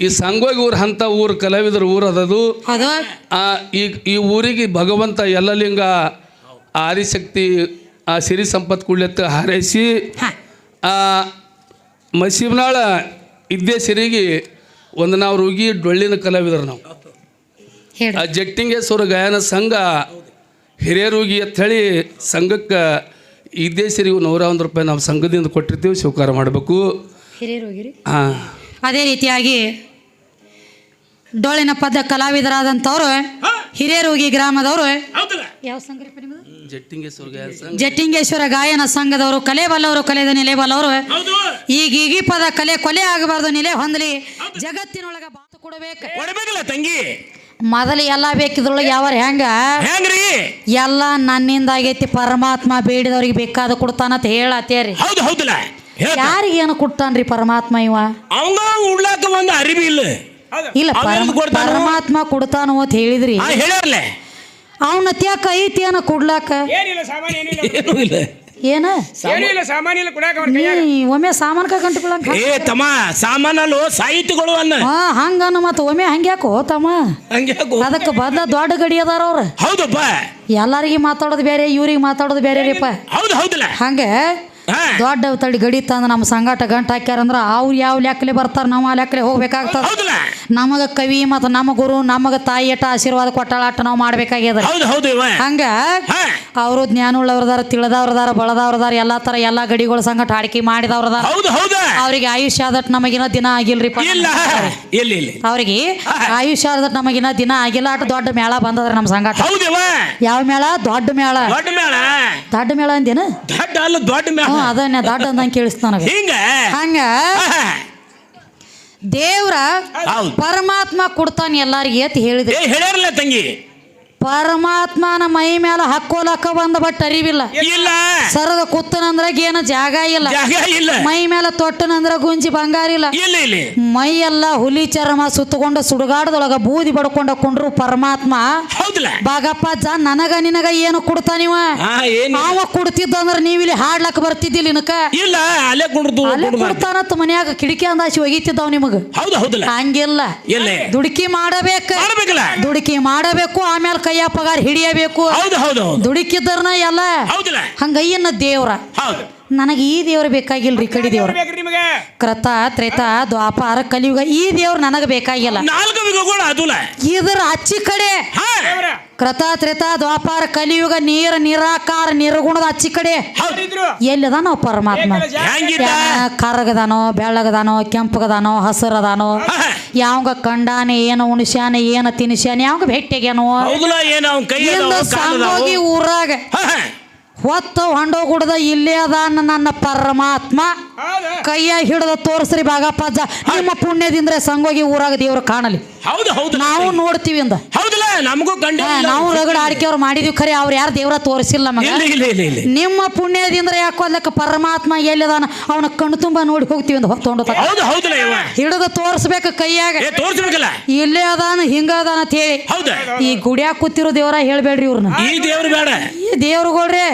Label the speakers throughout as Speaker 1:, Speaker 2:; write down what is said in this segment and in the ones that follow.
Speaker 1: ಈ ಸಂಗೋಗಿ ಊರು ಅಂತ ಊರು ಕಲಾವಿದರ ಊರು ಅದದು.
Speaker 2: ಅದು?
Speaker 1: ಆ ಈ ಈ ಊರಿಗೆ ಭಗವಂತ ಎಲ್ಲಲಿಂಗ ಆ ಆದಿಶಕ್ತಿ ಆ ಸಿರಿ ಸಂಪತ್ ಕುಳ್ಳೆತ್ತ ಹಾರೈಸಿ ಆ ಮಸೀಬ್ನಾಳ ಇದ್ದೇ ಸಿರಿಗೆ ಒಂದು ನಾವು ರುಗಿ ಡೊಳ್ಳಿನ ಕಲಾವಿದರು ನಾವು. ಆ ಜಟ್ಟಿಂಗೇಶ್ವರ ಗಾಯನ ಸಂಘ ಹಿರಿಯರುಗಿ ಅಂತ ಹೇಳಿ ಸಂಘಕ್ಕೆ ಇದ್ದೇ ಸಿರಿಗೂ ನೂರ ಒಂದು ರೂಪಾಯಿ ನಾವು ಸಂಘದಿಂದ ಕೊಟ್ಟಿರ್ತೀವಿ ಸ್ವೀಕಾರ ಮಾಡಬೇಕು. ಹಾಂ.
Speaker 2: ಅದೇ ರೀತಿಯಾಗಿ ಡೋಳಿನ ಪದ ಕಲಾವಿದರಾದಂಥವ್ರು ಹಿರೇರೋಗಿ ಗ್ರಾಮದವರು ಯಾವ ಸಂಘ?
Speaker 1: ಜಟ್ಟಿಂಗೇಶ್ವರ ಗಾಯನ ಸಂಘ.
Speaker 2: ಜಟ್ಟಿಂಗೇಶ್ವರ ಗಾಯನ ಸಂಘದವರು ಕಲೆ ಬಲ್ಲವರು ಕಲೆದ ನೆಲೆ ಬಲ್ಲವರು. ಈಗ ಈಗಿ ಪದ ಕಲೆ ಕೊಲೆ ಆಗಬಾರ್ದು ನೆಲೆ ಹೊಂದಲಿ. ಜಗತ್ತಿನೊಳಗ ಬಾತು ಕೊಡಬೇಕು.
Speaker 3: ಕೊಡ್ಬೇಕಲ್ಲ ತಂಗಿ?
Speaker 2: ಮೊದಲು ಎಲ್ಲ ಬೇಕಿದ್ರೊಳಗೆ ಯಾವ ಹೆಂಗ?
Speaker 3: ಹೆಂಗ್ರಿ?
Speaker 2: ಎಲ್ಲ ನನ್ನಿಂದ ಆಗೈತಿ ಪರಮಾತ್ಮ ಬೇಡಿದವ್ರಿಗೆ ಬೇಕಾದ ಕೊಡ್ತಾನಂತ ಹೇಳತ್ತೇರಿ.
Speaker 3: ಹೌದು ಹೌದಲ್ಲ? ಹೇಳ್ತ.
Speaker 2: ಯಾರಿಗೆ ಏನು ಕೊಡ್ತಾನ್ರಿ ಪರಮಾತ್ಮ ಇವ?
Speaker 3: ಅವಂಗ ಉಡ್ಲಾಕ ಒಂದು ಅರಿವಿ ಇಲ್ಲ.
Speaker 2: ಇಲ್ಲ ಪರಮ- ಪರಮಾತ್ಮ ಕೊಡ್ತಾನು ಅಂತ ಹೇಳಿದ್ರಿ.
Speaker 3: ಹಾ ಹೇಳ್ಯಾರ್ಲೆ.
Speaker 2: ಅವನ ತ್ಯಾಕ ಐತಿ ಏನ ಕೊಡ್ಲಾಕ?
Speaker 4: ಏನಿಲ್ಲ ಸಾಮಾನ್ಯ ಏನಿಲ್ಲ
Speaker 3: ಏನೂ ಇಲ್ಲ.
Speaker 2: ಏನ?
Speaker 4: ಏನಿಲ್ಲ ಸಾಮಾನ್ ಇಲ್ಲ ಕುಡ್ಯಾಕ ಅವ್ನ
Speaker 2: ನೀ
Speaker 4: ಕೈಯಾಗ
Speaker 2: ಒಮ್ಮೆ ಸಾಮಾನ್ಕ
Speaker 3: ಏ ತಮ್ಮ ಸಾಮಾನಲ್ಲೂ ಸಾಹಿತ್ಯಗಳು ಅನ್ನ.
Speaker 2: ಹಾ ಹಂಗನ ಮತ್ತ ಒಮ್ಮೆ ಹಂಗ್ಯಾಕೋ ತಮ್ಮ.
Speaker 3: ಹಂಗ್ಯಾಕು
Speaker 2: ಅದಕ್ಕೆ ಬದ್ಲ ದೊಡ್ಡ ಗಡಿ ಅದಾರ ಅವ್ರ.
Speaker 3: ಹೌದಪ್ಪ.
Speaker 2: ಎಲ್ಲಾರಿಗೆ ಮಾತಾಡೋದು ಬೇರೆ ಇವ್ರಿಗೆ ಮಾತಾಡೋದು ಬೇರೆ ರೀಪ
Speaker 3: ಹೌದು ಹೌದಿಲ್ಲ.
Speaker 2: ಹಂಗ ದೊಡ್ಡ ತಡಿ ಗಡಿ ತಂದು ನಮ್ಮ ಸಂಗಾಟ ಗಂಟು ಹಾಕ್ಯಾರಂದ್ರ ಅವ್ರು ಯಾವ ಲೆಕ್ಕಲೆ ಬರ್ತಾರ ನಾವು ಆ ಲೆಕ್ಕಲೆ ಹೋಗ್ಬೇಕಾಗ್ತದ. ನಮಗ ಕವಿ ಮತ್ತು ನಮ್ಮ ಗುರು ನಮಗ ತಾಯಿ ಅಟ ಆಶೀರ್ವಾದ ಕೊಟ್ಟಾಳಾಟ ನಾವು ಮಾಡ್ಬೇಕಾಗ್ಯದ. ಹಂಗ ಅವರು ಜ್ಞಾನವುಳ್ಳವ್ರದಾರ ತಿಳಿದವ್ರದಾರ ಬಳದವ್ರದಾರ ಎಲ್ಲಾ ತರ ಎಲ್ಲಾ ಗಡಿಗಳ ಸಂಗಟ ಮಾಡಿದವ್ರದಾರ.
Speaker 3: ಹೌದು ಹೌದ.
Speaker 2: ಅವ್ರಿಗೆ ಆಯುಷ್ಯ ಆದಟ್ ನಮಗಿನ ದಿನ ಆಗಿಲ್ರಿ ಅವ್ರಿಗೆ ಆಯುಷ್ಯ ಆದಟ್ ನಮಗಿನ ದಿನ ಆಗಿಲ್ಲ ಅಟ್ ದೊಡ್ಡ ಮೇಳ ಬಂದದ್ರ ನಮ್ಮ ಸಂಗಾಟ. ಯಾವ ಮೇಳ? ದೊಡ್ಡ ಮೇಳ.
Speaker 3: ದೊಡ್ಡ ಮೇಳ.
Speaker 2: ದೊಡ್ಡ ಮೇಳ ಅಂದೇನ
Speaker 3: ದೊಡ್ಡ ಅಲ್ಲ ದೊಡ್ಡ ಮೇಳ.
Speaker 2: ಹ್ಞೂ ಅದನ್ನ ದೊಡ್ಡ ಅಂದಂಗೆ ಕೇಳಿಸ್ತ ನನಗೆ.
Speaker 3: ಹಿಂಗ?
Speaker 2: ಹಂಗ?
Speaker 3: ಹಾ,
Speaker 2: ದೇವ್ರ
Speaker 3: ಹೌದು.
Speaker 2: ಪರಮಾತ್ಮ ಕೊಡ್ತಾನೆ ಎಲ್ಲಾರಿಗೆ ಅಂತ ಹೇಳಿದ್ರಿ
Speaker 3: ಏ ಹೇಳ್ಯಾರಲ್ಲ ತಂಗಿ?
Speaker 2: ಪರಮಾತ್ಮನ ಮೈ ಮೇಲೆ ಹಾಕೋಲಕ್ಕ ಬಂದ ಬಟ್ ಅರಿವಿಲ್ಲ.
Speaker 3: ಇಲ್ಲ.
Speaker 2: ಸರದ ಕುತ್ತನಂದ್ರ ಏನ ಜಾಗ ಇಲ್ಲ.
Speaker 3: ಜಾಗ ಇಲ್ಲ.
Speaker 2: ಮೈ ಮೇಲೆ ತೊಟ್ಟನಂದ್ರ ಗುಂಜಿ ಬಂಗಾರ ಇಲ್ಲ.
Speaker 3: ಇಲ್ಲ ಇಲ್ಲ.
Speaker 2: ಮೈ ಎಲ್ಲ ಹುಲಿ ಚರ್ಮ ಸುತ್ತಕೊಂಡ ಸುಡುಗಾಡದೊಳಗ ಬೂದಿ ಬಡ್ಕೊಂಡ ಕೊಂಡ್ರು ಪರಮಾತ್ಮ.
Speaker 3: ಹೌದಲ್ಲ
Speaker 2: ಬಾಗಪ್ಪ ಜ ನನಗ ನಿನಗ ಏನು ಕೊಡ್ತಾನಿವ ಅವ ಕೊಡ್ತಿದ್ದಂದ್ರ ನೀವಿಲ್ಲಿ ಹಾಡ್ಲಕ್ ಬರ್ತಿದ್ದಿಲ್ಲ ಇನಕ
Speaker 3: ಇಲ್ಲ ಅಲ್ಲೇ ಕುಂಡ್ರದು
Speaker 2: ಅಲ್ಲೇ ಕೊಡ್ತಾನತ್ ಮನ್ಯಾಗ ಅಂದಾಸಿ ಒಗಿತಿದ್ದಾವ್ ನಿಮಗ?
Speaker 3: ಹೌದು ಹೌದಲ್ಲ
Speaker 2: ಹಂಗಿಲ್ಲ.
Speaker 3: ಇಲ್ಲ.
Speaker 2: ದುಡುಕಿ ಮಾಡಬೇಕು. ದುಡುಕಿ ಮಾಡಬೇಕು ಆಮೇಲೆ ಕೈಯ ಪಗಾರ ಹಿಡಿಯಬೇಕು.
Speaker 3: ಹೌದು ಹೌದು ಹೌದು.
Speaker 2: ದುಡುಕಿದ್ರನ ಎಲ್ಲ.
Speaker 3: ಹೌದಲ್ಲ.
Speaker 2: ಹಂಗಯ್ಯನ ದೇವ್ರ.
Speaker 3: ಹೌದು.
Speaker 2: ನನಗೆ ಈ ದೇವ್ರ ಬೇಕಾಗಿಲ್ರಿ ಕಡಿ ದೇವ್ರ.
Speaker 4: ಬೇಕ್ರಿ ನಿಮಗೆ?
Speaker 2: ಕೃತ ತ್ರೇತ ದ್ವಾಪಾರ ಕಲಿಯುಗ ಈ ದೇವ್ರ ನನಗೆ ಬೇಕಾಗಿಲ್ಲ.
Speaker 3: ನಾಲ್ಕು ವಿಗಗಳು ಅದುಲ.
Speaker 2: ಇದ್ರ ಅಚ್ಚಿ ಕಡೆ.
Speaker 3: ಹಾ.
Speaker 4: ದೇವ್ರ
Speaker 2: ಕೃತ ತ್ರೇತ ದ್ವಾಪಾರ ಕಲಿಯುಗ ನೀರ ನಿರಾಕಾರ ನಿರ್ಗುಣದ ಅಚ್ಚಿ ಕಡೆ
Speaker 4: ಎಲ್ಲಿದ
Speaker 2: ನಾವು ಪರಮಾತ್ಮ ಕರಗದಾನೋ ಬೆಳ್ಳಗದಾನೋ ಕೆಂಪಗದಾನೋ ಹಸಿರದಾನೋ ಯಾವಂಗ ಕಂಡಾನೆ ಏನು ಉಣಿಸ್ಯಾನ ಏನು ತಿನ್ಸ್ಯಾನೆ ಯಾವಂಗ
Speaker 3: ಅದಾವು.
Speaker 2: ಸಾಂಗೋಗಿ ಊರಾಗ. ಹೊತ್ತು ಹೊಂಡೋ ಗುಡದ ಇಲ್ಲೇ ಅದಾನ ನನ್ನ ಪರಮಾತ್ಮ. ಕೈಯ ಹಿಡಿದ ತೋರಿಸ್ರಿ ಬಾಗಪ್ಪ ನಿಮ್ಮ ಪುಣ್ಯದಿಂದ್ರೆ ಸಂಗೋಗಿ ಊರಾಗ ದೇವ್ರು ಕಾಣಲಿ.
Speaker 3: ಹೌದು ಹೌದು.
Speaker 2: ನಾವು ನೋಡ್ತೀವಿ ಅಂದ
Speaker 3: ನಮಗೂ ಗಂಡ
Speaker 2: ಹಾ, ನಾವು ರಗಡ ಆಡಿಕೆ ಅವ್ರು ಮಾಡಿದ್ವಿ. ಖರೆ ಅವ್ರು ಯಾರು ದೇವ್ರ ತೋರಿಸಿಲ್ಲ ನಮಗೆ?
Speaker 3: ಇಲ್ಲ ಇಲ್ಲ ಇಲ್ಲ ಇಲ್ಲ.
Speaker 2: ನಿಮ್ಮ ಪುಣ್ಯದಿಂದ ಯಾಕೋ ಯಾಕೋದ್ಲಕ್ಕ ಪರಮಾತ್ಮ ಎಲ್ಲಿದಾನ? ಅವನ ಕಣ್ಣು ತುಂಬ ನೋಡಿ ಹೋಗ್ತೀವಿ ಅಂತ ಹೊತ್ತೊಂಡು
Speaker 3: ಹೌದು ಹೌದಲ್ಲ ಇವ.
Speaker 2: ಹಿಡಿದು ತೋರಿಸ್ಬೇಕು ಕೈಯಾಗ.
Speaker 3: ಏ ತೋರ್ಸ್ಬೇಕಲ್ಲ?
Speaker 2: ಇಲ್ಲೇ ಅದಾನ ಹಿಂಗ ಅದಾನ ಅಂತ ಹೇಳಿ.
Speaker 3: ಹೌದ.
Speaker 2: ಈ ಗುಡಿಯಾಗ ಕೂತಿರೋ ದೇವರ ಹೇಳ್ಬೇಡ್ರಿ ಇವ್ರನ್ನ.
Speaker 3: ಈ ದೇವ್ರು ಬೇಡ.
Speaker 2: ದೇವ್ರುಗಳ್ರಿ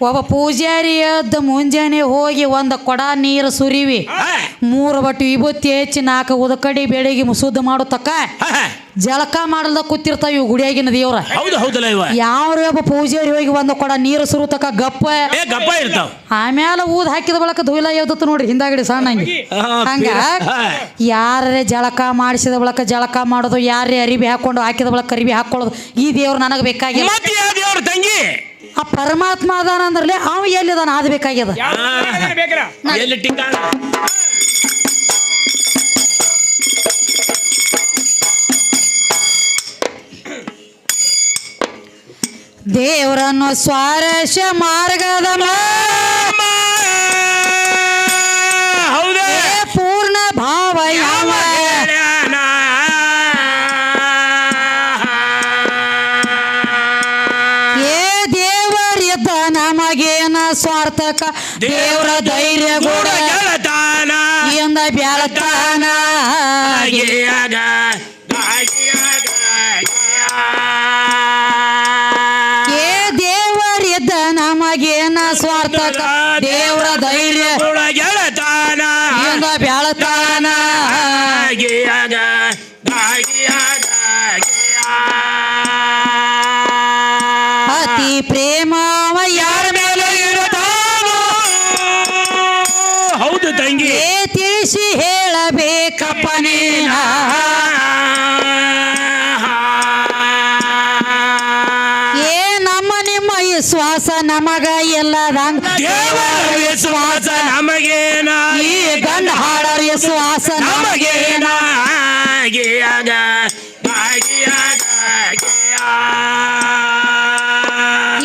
Speaker 2: ಒಬ್ಬ ಪೂಜಾರಿ ಎದ್ದ ಮುಂಜಾನೆ ಹೋಗಿ ಒಂದು ಕೊಡ ನೀರು ಸುರಿವಿ. ಮೂರು ಬಟ್ಟು ವಿಭೂತಿ ಹೆಚ್ಚಿ ನಾಲ್ಕು ಉದಕಡಿ ಬೆಳಿಗ್ಗೆ ಶುದ್ಧ ಮಾಡೋ ತಕ್ಕ
Speaker 3: ಹಾ, ಹಾ.
Speaker 2: ಜಳಕ ಮಾಡಲ್ದ ಕೂತಿರ್ತಾವ ಇವು ಗುಡಿಯಾಗಿನ ದೇವ್ರ.
Speaker 3: ಹೌದು ಹೌದಲ್ಲ ಇವ.
Speaker 2: ಯಾವ್ರ ಒಬ್ಬ ಪೂಜಾರಿ ಹೋಗಿ ಒಂದು ಕೊಡ ನೀರು ಸುರು ತಕ್ಕ ಗಪ್ಪ.
Speaker 3: ಏ ಗಪ್ಪ ಇರ್ತಾವ.
Speaker 2: ಆಮೇಲೆ ಊದ್ ಹಾಕಿದ ಬಳಕ ಧೂಲ ಎದ್ದು ನೋಡ್ರಿ ಹಿಂದಾಗಡಿ ಸಣ್ಣ ಹಂಗೆ? ಯಾರೇ ಜಳಕ ಮಾಡಿಸಿದ ಬಳಕ ಜಳಕ ಮಾಡೋದು ಯಾರೇ ಅರಿಬಿ ಹಾಕೊಂಡು ಹಾಕಿದ ಬಳಕ ಅರಿಬಿ ಹಾಕೊಳ್ಳೋದು ಈ ದೇವ್ರು ನನಗೆ ಬೇಕಾಗಿಲ್ಲ.
Speaker 3: ತಂಗಿ?
Speaker 2: ಆ ಪರಮಾತ್ಮ ಅದಾನ ಅಂದ್ರಲ್ಲೇ ಅವ ಎಲ್ಲಿದಾನ ಅದು ಬೇಕಾಗ್ಯದ.
Speaker 3: ಎಲ್ಲಿ
Speaker 2: ದೇವರನ್ನು ಸ್ವಾರಸ್ಯ ಮಾರ್ಗದ ಮೇಲೆ ಪೂರ್ಣ ಭಾವ ಯಾವ ಏ ದೇವರಿದ್ದ ನಮಗೇನ ಸ್ವಾರ್ಥಕ ದೇವರ ವಿಶ್ವಾಸ ನಮಗ ಎಲ್ಲದಂಗ
Speaker 3: ದೇವರ ವಿಶ್ವಾಸ ನಮಗೇನ
Speaker 2: ಈ ಗಂಡ ಹಾಡರ ವಿಶ್ವಾಸ ನಮಗೆ
Speaker 3: ನಮಗೇನ ಗಿಯಾಗ ಗಾಗಿಯಾಗ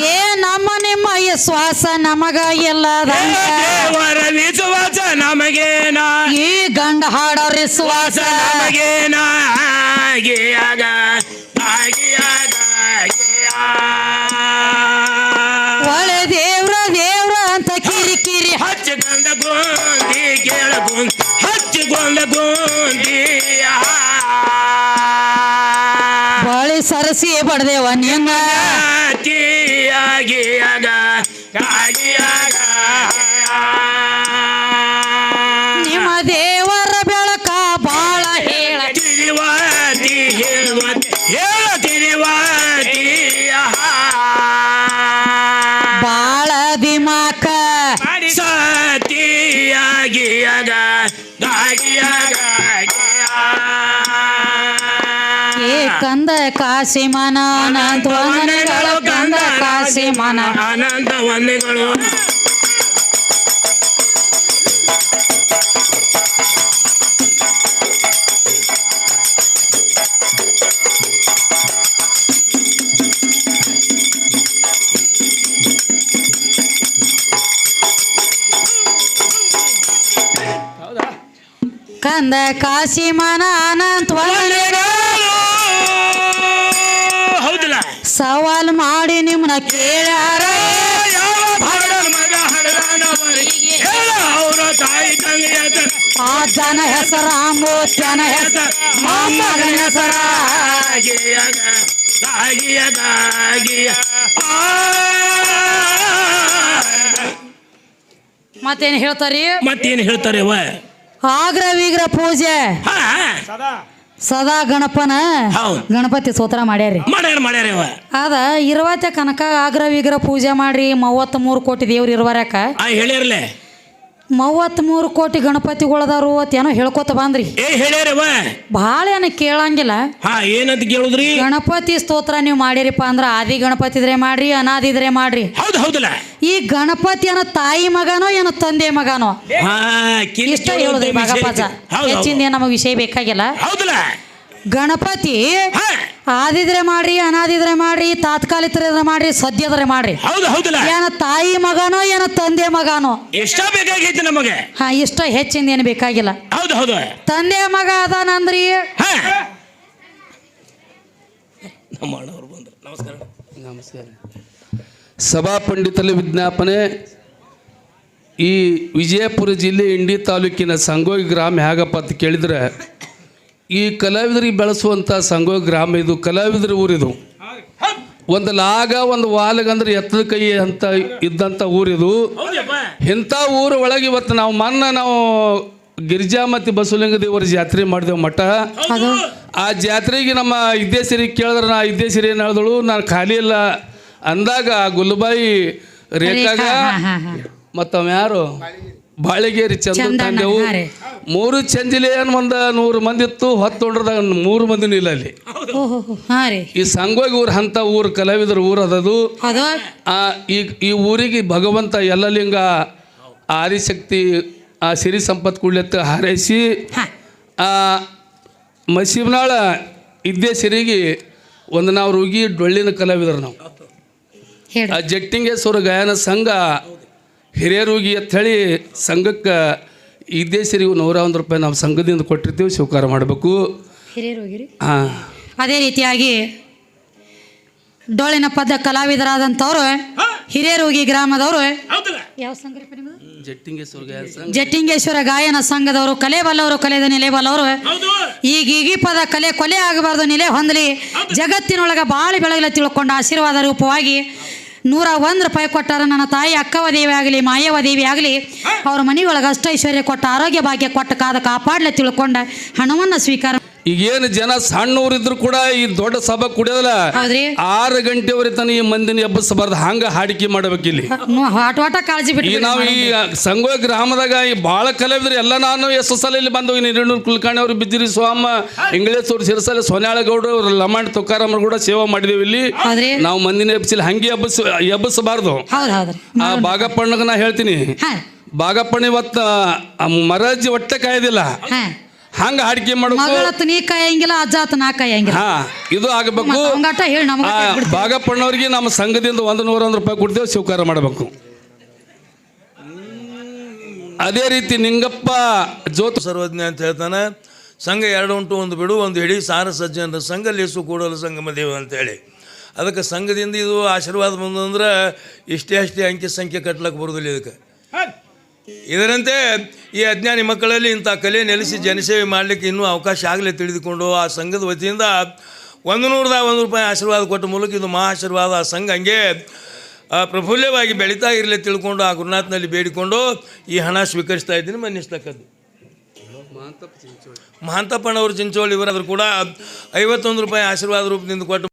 Speaker 2: ಏ ನಮ್ಮ ನಿಮ್ಮ ವಿಶ್ವಾಸ ನಮಗ ಎಲ್ಲದಂಗ
Speaker 3: ದೇವರ ವಿಶ್ವಾಸ ನಮಗೇನ
Speaker 2: ಈ ಗಂಡ ಹಾಡರ ವಿಶ್ವಾಸ
Speaker 3: ನಮಗೇನ ಗಿಯಾಗ ಆಗಿಯಾಗ
Speaker 2: ಒಳ್ಳೆ
Speaker 3: ಹಚ್ಚಿಕೊಂಡ ಗೋಂದಿ ಕೇಳ ಗೋಂದಿ ಗೊಂದ ಗೋಂದಿ
Speaker 2: ಬಾಳಿ ಸರಸಿ ಬಡ್ದೇವ ನಿನ್ನ
Speaker 3: ಆಗಿ ಗಾಗಿಯಾಗ
Speaker 2: ನಿಮ್ಮ ದೇವರ ಬೆಳಕ ಬಾಳ ಹೇಳ
Speaker 3: ತಿರುವಾತಿ ಹೇಳುವಂತೆ ಹೇಳ ತಿರುವಾತಿ
Speaker 2: ಬಾಳ ದಿಮಾಕ ಕಂದ ಕಾಸಿ ಮನ ಅನಂತ ವಂದನೆಗಳು ಕಂದ ಕಾಸಿ ಮನ
Speaker 3: ಆನಂದ ವಂದನೆಗಳು
Speaker 2: ಕಂದ ಕಾಸಿ ಮನ ಸವಾಲ್ ಮಾಡಿ ನಿಮ್ಮನ್ನ ಕೇಳ್ಯಾರ.
Speaker 3: ತಾಯಿ ತಂಗಿ ಹೆಸರು
Speaker 2: ಆ ಜನ ಹೆಸರ ಮಾಮನ ಹೆಸರ. ಮತ್ತೇನು ಹೇಳ್ತಾರಿ?
Speaker 3: ಮತ್ತೇನು ಹೇಳ್ತಾರೆ
Speaker 2: ಆಗ್ರ ವೀಗ್ರ ಪೂಜೆ.
Speaker 3: ಹಾ
Speaker 4: ಸದಾ
Speaker 2: ಗಣಪನ. ಗಣಪತಿ ಸೂತ್ರ ಮಾಡ್ಯಾರಿ.
Speaker 3: ಮಾಡ್ಯಾರ
Speaker 2: ಅದ ಇರುವತ್ತ ಕನಕ ಆಗ್ರ ವಿಗ್ರಹ ಪೂಜೆ ಮಾಡ್ರಿ ಮೂವತ್ತ್ ಮೂರು ಕೋಟಿ ದೇವ್ರ ಇರುವರ್ಯಾಕ.
Speaker 3: ಆ ಹೇಳ್ಯಾರಲೆ
Speaker 2: ಮೂವತ್ತ್ ಮೂರು ಕೋಟಿ ಗಣಪತಿಗಳದಾರು ಅಂತ ಏನೋ ಹೇಳ್ಕೊತ ಬಂದ್ರಿ.
Speaker 3: ಏ ಹೇಳ್ಯಾರವ
Speaker 2: ಭಾಳ ಏನ ಕೇಳಂಗಿಲ್ಲ.
Speaker 3: ಹಾ ಏನಂತ ಕೇಳುದ್ರಿ?
Speaker 2: ಗಣಪತಿ ಸ್ತೋತ್ರ ನೀವು ಮಾಡಿರಿಪ್ಪ ಅಂದ್ರ ಆದಿ ಗಣಪತಿ ಇದ್ರೆ ಮಾಡ್ರಿ ಅನಾದಿ ಇದ್ರೆ ಮಾಡ್ರಿ.
Speaker 3: ಹೌದು ಹೌದಲ್ಲ?
Speaker 2: ಈ ಗಣಪತಿ ಏನೋ ತಾಯಿ ಮಗನೋ ಏನೋ ತಂದೆ ಮಗನೋ?
Speaker 3: ಹಾ
Speaker 2: ಇಷ್ಟ ಹೇಳುದ್ರಿ ಭಾಗಪಜ ಹೆಚ್ಚಿಂದ ನಮಗೆ ವಿಷಯ ಬೇಕಾಗಿಲ್ಲ.
Speaker 3: ಹೌದಲ್ಲ?
Speaker 2: ಗಣಪತಿ? ಆದಿದ್ರೆ ಮಾಡ್ರಿ ಅನಾದಿದ್ರೆ ಮಾಡ್ರಿ ತಾತ್ಕಾಲಿಕ ಇದ್ರೆ ಮಾಡ್ರಿ ಸದ್ಯದ್ರೆ ಮಾಡ್ರಿ.
Speaker 3: ಹೌದು ಹೌದಲ್ಲ?
Speaker 2: ಏನ ತಾಯಿ ಮಗನೋ ಏನ ತಂದೆ ಮಗನೋ?
Speaker 3: ಎಷ್ಟ ಬೇಕಾಗೈತಿ ನಮಗೆ.
Speaker 2: ಹಾ ಇಷ್ಟ ಹೆಚ್ಚಿಂದ ಏನು ಬೇಕಾಗಿಲ್ಲ.
Speaker 3: ಹೌದು ಹೌದು.
Speaker 2: ತಂದೆ ಮಗ ಅದಾನಂದ್ರಿ?
Speaker 3: ಹಾ. ನಮ್ಮ ಅಣ್ಣವ್ರು ಬಂದ್ರು. ನಮಸ್ಕಾರ.
Speaker 1: ನಮಸ್ಕಾರ. ಸಭಾ ಪಂಡಿತಲ್ಲಿ ವಿಜ್ಞಾಪನೆ ಈ ವಿಜಯಪುರ ಜಿಲ್ಲೆ ಇಂಡಿ ತಾಲೂಕಿನ ಸಂಗೋಗಿ ಗ್ರಾಮ ಹೇಗಪ್ಪ ಅಂತ ಕೇಳಿದ್ರೆ ಈ ಕಲಾವಿದರಿಗೆ ಬೆಳೆಸುವಂಥ ಸಂಘ ಗ್ರಾಮ ಇದು ಕಲಾವಿದರ ಊರಿದು ಒಂದು ಲಾಗ ಒಂದು ವಾಲಗಂದ್ರೆ ಎತ್ತದ ಕೈ ಅಂತ ಇದ್ದಂಥ ಊರಿದು
Speaker 3: ಹೌದಪ್ಪ
Speaker 1: ಇಂಥ ಊರ ಒಳಗೆ ಇವತ್ತು ನಾವು ಮೊನ್ನೆ ನಾವು ಗಿರಿಜಾ ಮತ್ತು ಬಸವಲಿಂಗ ದೇವರ ಜಾತ್ರೆ ಮಾಡಿದೆವು ಮಠ. ಆ ಜಾತ್ರೆಗೆ ನಮ್ಮ ಇದ್ದೇಶ್ವರಿ ಕೇಳಿದ್ರೆ ನಾ ಇದ್ದೇಶ್ವರಿ ಏನು ಹೇಳಿದಳು ನಾನು ಖಾಲಿ ಇಲ್ಲ. ಅಂದಾಗ ಆ ಗುಲ್ಬಾಯಿ ರೇಖಾಗ
Speaker 2: ಹಾ, ಹಾ, ಹಾ.
Speaker 1: ಮತ್ತು ಅವ ಯಾರು? ಬಾಳಿಗೇರಿ
Speaker 2: ಚಂದವು
Speaker 1: ತಂದೆವು. ಮೂರು ಚಂದಿಲೆ ಏನು ಒಂದು ನೂರು ಮಂದಿ ಇತ್ತು ಹೊತ್ತೊಂಡ್ರದಾಗ ಮೂರು ಮಂದಿ ಇಲ್ಲ ಅಲ್ಲಿ. ಈ ಸಂಗೋಗಿ ಊರು ಅಂಥ ಊರು ಕಲಾವಿದರ ಊರು ಅದದು.
Speaker 2: ಅದು?
Speaker 1: ಆ ಈ ಈ ಊರಿಗೆ ಭಗವಂತ ಎಲ್ಲಲಿಂಗ ಆದಿಶಕ್ತಿ ಆ ಸಿರಿ ಸಂಪತ್ ಕುಳ್ಳೆತ್ತ ಹಾರೈಸಿ. ಆ ಮಸೀಬ್ನಾಳ ಇದ್ದೇ ಸಿರಿಗೆ ಒಂದು ನಾವು ರುಗಿ ಡೊಳ್ಳಿನ ಕಲಾವಿದರು ನಾವು. ಆ ಜಟ್ಟಿಂಗೇಶ್ವರ ಗಾಯನ ಸಂಘ ಹಿರಿಯರುಗಿ ಅಂತ ಹೇಳಿ ಸಂಘಕ್ಕೆ ಈ ದೇಶರಿಗೂ ನೂರ ಒಂದು ರೂಪಾಯಿ ನಾವು ಸಂಘದಿಂದ ಕೊಟ್ಟಿರ್ತೀವಿ ಸ್ವೀಕಾರ ಮಾಡಬೇಕು. ಹಾಂ
Speaker 2: ಅದೇ ರೀತಿಯಾಗಿ ಡೋಳಿನ ಪದ ಕಲಾವಿದರಾದಂಥವ್ರು ಹಿರಿಯರೋಗಿ ಗ್ರಾಮದವರು
Speaker 3: ಹೌದಲ್ಲ?
Speaker 2: ಯಾವ ಸಂಘ?
Speaker 1: ಜಟ್ಟಿಂಗೇಶ್ವರ ಗಾಯನ ಸಂಘ.
Speaker 2: ಜಟ್ಟಿಂಗೇಶ್ವರ ಗಾಯನ ಸಂಘದವರು ಕಲೆ ಬಲ್ಲವರು ಕಲೆದ ನೆಲೆ ಬಲ್ಲವರು.
Speaker 3: ಹೌದು.
Speaker 2: ಈಗ ಈಗಿ ಪದ ಕಲೆ ಕೊಲೆ ಆಗಬಾರ್ದು ನೆಲೆ ಹೊಂದಲಿ. ಜಗತ್ತಿನೊಳಗ ಬಾಳಿ ಬೆಳಗಲ ತಿಳ್ಕೊಂಡು ಆಶೀರ್ವಾದ ರೂಪವಾಗಿ ನೂರ ಒಂದು ರೂಪಾಯಿ ಕೊಟ್ಟಾರ ನನ್ನ ತಾಯಿ ಅಕ್ಕವ ದೇವಿ ಆಗಲಿ ಮಾಯವ ದೇವಿ ಆಗಲಿ ಅವ್ರ ಮನೆಯೊಳಗೆ ಅಷ್ಟ ಐಶ್ವರ್ಯ ಕೊಟ್ಟ ಆರೋಗ್ಯ ಭಾಗ್ಯ ಕೊಟ್ಟ ಕಾದ ಕಾಪಾಡ್ಲೆ ತಿಳ್ಕೊಂಡ ಹಣವನ್ನು ಸ್ವೀಕಾರ
Speaker 1: ಈಗೇನು ಜನ ಸಣ್ಣವರಿದ್ರು ಕೂಡ ಈ ದೊಡ್ಡ ಸಭೆ ಕುಡಿಯೋದಲ್ಲ.
Speaker 2: ಹೌದ್ರಿ?
Speaker 1: ಆರು ಗಂಟೆವರೆ ತನ ಈ ಮಂದಿನ ಎಬ್ಬಿಸಬಾರ್ದು. ಹಂಗ ಹಾಡಿಕೆ ಮಾಡ್ಬೇಕಿಲ್ಲಿ.
Speaker 2: ಇಲ್ಲಿ ವಾಟ ಕಾಳಜಿ
Speaker 1: ಈಗ
Speaker 2: ಬಿಟ್ಟು
Speaker 1: ನಾವು ಈ ಸಂಗೋಯ ಗ್ರಾಮದಾಗ ಈ ಭಾಳ ಕಲಾವಿದ್ರು. ಎಲ್ಲ ನಾನು ಎಸ್ ಸಲ ಇಲ್ಲಿ ಬಂದು ಹಿರಿಯೂರು ಕುಲಕರ್ಣಿ ಅವರು ಬಿದ್ದಿರಿ ಸ್ವಾಮ ಇಂಗ್ಲೇಸ್ ಅವರು ಸಿರಸಲ್ಲಿ ಸೋನ್ಯಾಳಗೌಡರು ಅವ್ರು ಲಮಾಣ್ ತುಕಾರಾಮರು ಕೂಡ ಸೇವಾ ಮಾಡಿದೀವಿ ಇಲ್ಲಿ.
Speaker 2: ಹೌದ್ರಿ?
Speaker 1: ನಾವು ಮಂದಿನ ಎಬ್ಬಿಸಿಲ್ಲ. ಹಂಗೆ ಎಬ್ಬಿಸ ಎಬ್ಬಿಸಬಾರ್ದು.
Speaker 2: ಹೌದು ಹೌದ್ರಿ.
Speaker 1: ಆ ಬಾಗಪ್ಪಣ್ಣಗ ನಾ ಹೇಳ್ತೀನಿ.
Speaker 2: ಹಾ.
Speaker 1: ಬಾಗಪ್ಪಣ್ಣ ಇವತ್ತು ಮರಾಜಿ ಹೊಟ್ಟೆ ಕಾಯ್ದಿಲ್ಲ.
Speaker 2: ಹಾ.
Speaker 1: ಹಂಗ ಹಾಡಿಕೆ ಮಾಡಬೇಕು.
Speaker 2: ಮಗಳತ್ತು ನೀ ಕಾಯಂಗಿಲ್ಲ ನಾ
Speaker 1: ಹಾ ಇದು ಆಗಬೇಕು.
Speaker 2: ಭಾಗಪ್ಪನವ್ರಿಗೆ ಹೇಳಿ ನಮಗ
Speaker 1: ಆ ಬಾಗಪ್ಪಣ್ಣವ್ರಿಗೆ ನಮ್ಮ ಸಂಘದಿಂದ ಒಂದು ನೂರ ಒಂದು ರೂಪಾಯಿ ಕೊಡ್ತೇವೆ ಸ್ವೀಕಾರ ಮಾಡಬೇಕು. ಅದೇ ರೀತಿ ನಿಂಗಪ್ಪ ಜ್ಯೋತಿ
Speaker 4: ಸರ್ವಜ್ಞ ಅಂತ ಹೇಳ್ತಾನೆ ಸಂಘ ಎರಡು ಉಂಟು ಒಂದು ಬಿಡು ಒಂದು ಹಿಡಿ ಸಾರ ಸಜ್ಜನರ ಸಂಘ ಲೇಸು ಕೂಡಲು ಸಂಘಮ ದೇವ ಅಂತೇಳಿ ಅದಕ್ಕೆ ಸಂಘದಿಂದ ಇದು ಆಶೀರ್ವಾದ ಬಂದಂದ್ರೆ ಇಷ್ಟೇ ಅಷ್ಟೇ ಅಂಕಿ ಸಂಖ್ಯೆ ಕಟ್ಲಕ್ಕೆ ಬರೋದಿಲ್ಲ ಇದಕ್ಕೆ. ಇದರಂತೆ ಈ ಅಜ್ಞಾನಿ ಮಕ್ಕಳಲ್ಲಿ ಇಂಥ ಕಲೆ ನೆಲೆಸಿ ಜನಸೇವೆ ಮಾಡಲಿಕ್ಕೆ ಇನ್ನೂ ಅವಕಾಶ ಆಗಲೇ ತಿಳಿದುಕೊಂಡು ಆ ಸಂಘದ ವತಿಯಿಂದ ಒಂದು ನೂರದ ಒಂದು ರೂಪಾಯಿ ಆಶೀರ್ವಾದ ಕೊಟ್ಟ ಮೂಲಕ ಇದು ಮಹಾ ಆಶೀರ್ವಾದ ಆ ಸಂಘ ಹಂಗೆ ಪ್ರಫುಲ್ಯವಾಗಿ ಬೆಳೀತಾ ಇರಲಿ ತಿಳ್ಕೊಂಡು ಆ ಗುರುನಾಥನಲ್ಲಿ ಬೇಡಿಕೊಂಡು ಈ ಹಣ ಸ್ವೀಕರಿಸ್ತಾ ಇದ್ದೀನಿ. ಮನ್ನಿಸ್ತಕ್ಕದ್ದು. ಮಹಾಂತಪ್ಪನವರು ಚಿಂಚೋಳಿ ಇವರಾದರೂ ಕೂಡ ಐವತ್ತೊಂದು ರೂಪಾಯಿ ಆಶೀರ್ವಾದ ರೂಪದಿಂದ ಕೊಟ್ಟು